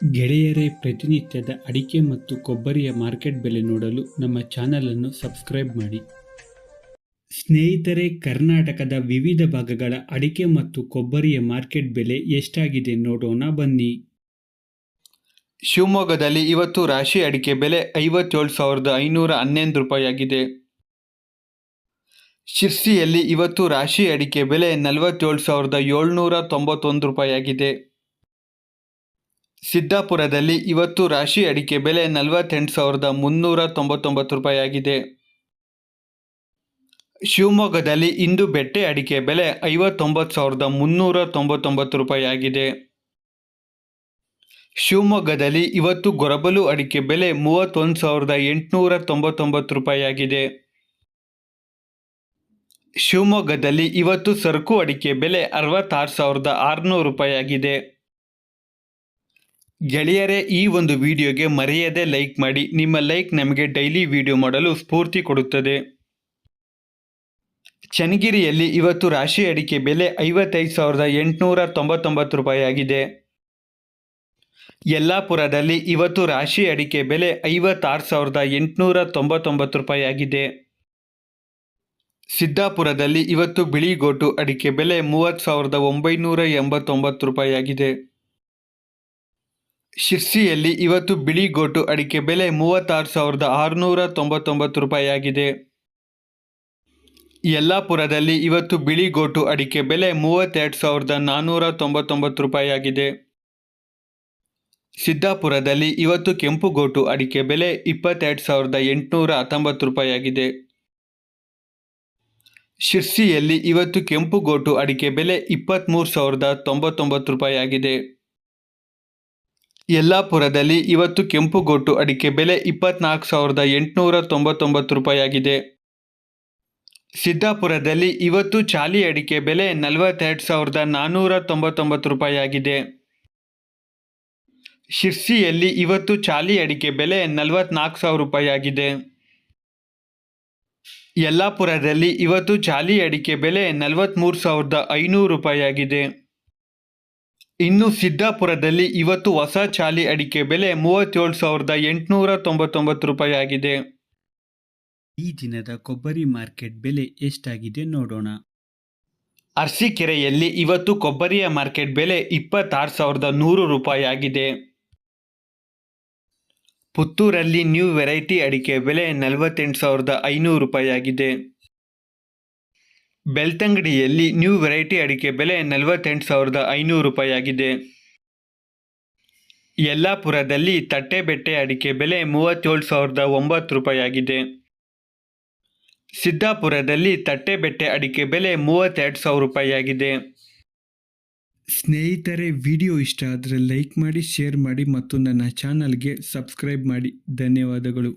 ಗೆಳೆಯರೇ, ಪ್ರತಿನಿತ್ಯದ ಅಡಿಕೆ ಮತ್ತು ಕೊಬ್ಬರಿಯ ಮಾರ್ಕೆಟ್ ಬೆಲೆ ನೋಡಲು ನಮ್ಮ ಚಾನಲನ್ನು ಸಬ್ಸ್ಕ್ರೈಬ್ ಮಾಡಿ. ಸ್ನೇಹಿತರೆ, ಕರ್ನಾಟಕದ ವಿವಿಧ ಭಾಗಗಳ ಅಡಿಕೆ ಮತ್ತು ಕೊಬ್ಬರಿಯ ಮಾರ್ಕೆಟ್ ಬೆಲೆ ಎಷ್ಟಾಗಿದೆ ನೋಡೋಣ ಬನ್ನಿ. ಶಿವಮೊಗ್ಗದಲ್ಲಿ ಇವತ್ತು ರಾಶಿ ಅಡಿಕೆ ಬೆಲೆ ಐವತ್ತೇಳು ಸಾವಿರದ ಐನೂರ ಹನ್ನೊಂದು ರೂಪಾಯಿಯಾಗಿದೆ. ಶಿರ್ಸಿಯಲ್ಲಿ ಇವತ್ತು ರಾಶಿ ಅಡಿಕೆ ಬೆಲೆ ನಲವತ್ತೇಳು ಸಾವಿರದ ಏಳ್ನೂರ ತೊಂಬತ್ತೊಂದು ರೂಪಾಯಿಯಾಗಿದೆ. ಸಿದ್ದಾಪುರದಲ್ಲಿ ಇವತ್ತು ರಾಶಿ ಅಡಿಕೆ ಬೆಲೆ ನಲವತ್ತೆಂಟು ಸಾವಿರದ ಮುನ್ನೂರ ತೊಂಬತ್ತೊಂಬತ್ತು ರೂಪಾಯಿಯಾಗಿದೆ ಶಿವಮೊಗ್ಗದಲ್ಲಿ ಇಂದು ಬೆಟ್ಟೆ ಅಡಿಕೆ ಬೆಲೆ ಐವತ್ತೊಂಬತ್ತು ಸಾವಿರದ ಮುನ್ನೂರ ತೊಂಬತ್ತೊಂಬತ್ತು ರೂಪಾಯಿಯಾಗಿದೆ ಶಿವಮೊಗ್ಗದಲ್ಲಿ ಇವತ್ತು ಗೊರಬಲು ಅಡಿಕೆ ಬೆಲೆ ಮೂವತ್ತೊಂದು ಸಾವಿರದ ಎಂಟುನೂರ ತೊಂಬತ್ತೊಂಬತ್ತು ರೂಪಾಯಿಯಾಗಿದೆ ಶಿವಮೊಗ್ಗದಲ್ಲಿ ಇವತ್ತು ಸರಕು ಅಡಿಕೆ ಬೆಲೆ ಅರವತ್ತಾರು ಸಾವಿರದ ಆರುನೂರು ರೂಪಾಯಿಯಾಗಿದೆ ಗೆಳೆಯರೇ, ಈ ಒಂದು ವಿಡಿಯೋಗೆ ಮರೆಯದೆ ಲೈಕ್ ಮಾಡಿ. ನಿಮ್ಮ ಲೈಕ್ ನಮಗೆ ಡೈಲಿ ವಿಡಿಯೋ ಮಾಡಲು ಸ್ಫೂರ್ತಿ ಕೊಡುತ್ತದೆ. ಚನ್ನಗಿರಿಯಲ್ಲಿ ಇವತ್ತು ರಾಶಿ ಅಡಿಕೆ ಬೆಲೆ ಐವತ್ತೈದು ಸಾವಿರದ ಎಂಟುನೂರ ತೊಂಬತ್ತೊಂಬತ್ತು ರೂಪಾಯಿಯಾಗಿದೆ ಯಲ್ಲಾಪುರದಲ್ಲಿ ಇವತ್ತು ರಾಶಿ ಅಡಿಕೆ ಬೆಲೆ ಐವತ್ತಾರು ಸಾವಿರದ ಎಂಟುನೂರ ತೊಂಬತ್ತೊಂಬತ್ತು ರೂಪಾಯಿಯಾಗಿದೆ ಸಿದ್ದಾಪುರದಲ್ಲಿ ಇವತ್ತು ಬಿಳಿಗೋಟು ಅಡಿಕೆ ಬೆಲೆ ಮೂವತ್ತು ಸಾವಿರದ ಒಂಬೈನೂರ ಎಂಬತ್ತೊಂಬತ್ತು ರೂಪಾಯಿಯಾಗಿದೆ ಶಿರ್ಸಿಯಲ್ಲಿ ಇವತ್ತು ಬಿಳಿ ಗೋಟು ಅಡಿಕೆ ಬೆಲೆ ಮೂವತ್ತಾರು ಸಾವಿರದ ಆರುನೂರ ತೊಂಬತ್ತೊಂಬತ್ತು ರೂಪಾಯಿಯಾಗಿದೆ. ಯಲ್ಲಾಪುರದಲ್ಲಿ ಇವತ್ತು ಬಿಳಿ ಗೋಟು ಅಡಿಕೆ ಬೆಲೆ ಮೂವತ್ತೆರಡು ಸಾವಿರದ ನಾನ್ನೂರ ತೊಂಬತ್ತೊಂಬತ್ತು ರೂಪಾಯಿಯಾಗಿದೆ. ಸಿದ್ದಾಪುರದಲ್ಲಿ ಇವತ್ತು ಕೆಂಪು ಗೋಟು ಅಡಿಕೆ ಬೆಲೆ ಇಪ್ಪತ್ತೆರಡು ಸಾವಿರದ ಎಂಟುನೂರ ಹತ್ತೊಂಬತ್ತು ರೂಪಾಯಿಯಾಗಿದೆ. ಶಿರ್ಸಿಯಲ್ಲಿ ಇವತ್ತು ಕೆಂಪು ಗೋಟು ಅಡಿಕೆ ಬೆಲೆ ಇಪ್ಪತ್ತ್ಮೂರು ಸಾವಿರದ ತೊಂಬತ್ತೊಂಬತ್ತು ರೂಪಾಯಿಯಾಗಿದೆ. ಯಲ್ಲಾಪುರದಲ್ಲಿ ಇವತ್ತು ಕೆಂಪುಗೋಟು ಅಡಿಕೆ ಬೆಲೆ ಇಪ್ಪತ್ನಾಲ್ಕು ಸಾವಿರದ ಎಂಟುನೂರ ತೊಂಬತ್ತೊಂಬತ್ತು ರೂಪಾಯಿಯಾಗಿದೆ. ಸಿದ್ದಾಪುರದಲ್ಲಿ ಇವತ್ತು ಚಾಲಿ ಅಡಿಕೆ ಬೆಲೆ ನಲವತ್ತೆರಡು ಸಾವಿರದ ನಾನ್ನೂರ ತೊಂಬತ್ತೊಂಬತ್ತು ರೂಪಾಯಿಯಾಗಿದೆ. ಶಿರ್ಸಿಯಲ್ಲಿ ಇವತ್ತು ಚಾಲಿ ಅಡಿಕೆ ಬೆಲೆ ನಲವತ್ನಾಲ್ಕು ಸಾವಿರ ರೂಪಾಯಿಯಾಗಿದೆ. ಯಲ್ಲಾಪುರದಲ್ಲಿ ಇವತ್ತು ಚಾಲಿ ಅಡಿಕೆ ಬೆಲೆ ನಲವತ್ತ್ಮೂರು ಸಾವಿರದ ಐನೂರು ರೂಪಾಯಿಯಾಗಿದೆ. ಇನ್ನು ಸಿದ್ದಾಪುರದಲ್ಲಿ ಇವತ್ತು ಹೊಸ ಚಾಲಿ ಅಡಿಕೆ ಬೆಲೆ ಮೂವತ್ತೇಳು ಸಾವಿರದ ಎಂಟುನೂರ ತೊಂಬತ್ತೊಂಬತ್ತು ರೂಪಾಯಿ ಆಗಿದೆ ಈ ದಿನದ ಕೊಬ್ಬರಿ ಮಾರ್ಕೆಟ್ ಬೆಲೆ ಎಷ್ಟಾಗಿದೆ ನೋಡೋಣ. ಅರ್ಸಿಕೆರೆಯಲ್ಲಿ ಇವತ್ತು ಕೊಬ್ಬರಿಯ ಮಾರ್ಕೆಟ್ ಬೆಲೆ ಇಪ್ಪತ್ತಾರು ಸಾವಿರದ ನೂರು ರೂಪಾಯಿ ಆಗಿದೆ ಪುತ್ತೂರಲ್ಲಿ ನ್ಯೂ ವೆರೈಟಿ ಅಡಿಕೆ ಬೆಲೆ ನಲವತ್ತೆಂಟು ಸಾವಿರದ ಐನೂರು ರೂಪಾಯಿಯಾಗಿದೆ. ಬೆಳ್ತಂಗಡಿಯಲ್ಲಿ ನ್ಯೂ ವೆರೈಟಿ ಅಡಿಕೆ ಬೆಲೆ ನಲವತ್ತೆಂಟು ಸಾವಿರದ ಐನೂರು ರೂಪಾಯಿಯಾಗಿದೆ. ಯಲ್ಲಾಪುರದಲ್ಲಿ ತಟ್ಟೆಬೆಟ್ಟೆ ಅಡಿಕೆ ಬೆಲೆ ಮೂವತ್ತೇಳು ಸಾವಿರದ ಒಂಬತ್ತು ರೂಪಾಯಿಯಾಗಿದೆ. ಸಿದ್ದಾಪುರದಲ್ಲಿ ತಟ್ಟೆಬೆಟ್ಟೆ ಅಡಿಕೆ ಬೆಲೆ ಮೂವತ್ತೆರಡು ಸಾವಿರ ರೂಪಾಯಿಯಾಗಿದೆ. ಸ್ನೇಹಿತರೆ ವಿಡಿಯೋ ಇಷ್ಟ ಆದರೆ ಲೈಕ್ ಮಾಡಿ ಶೇರ್ ಮಾಡಿ ಮತ್ತು ನನ್ನ ಚಾನಲ್ಗೆ ಸಬ್ಸ್ಕ್ರೈಬ್ ಮಾಡಿ. ಧನ್ಯವಾದಗಳು.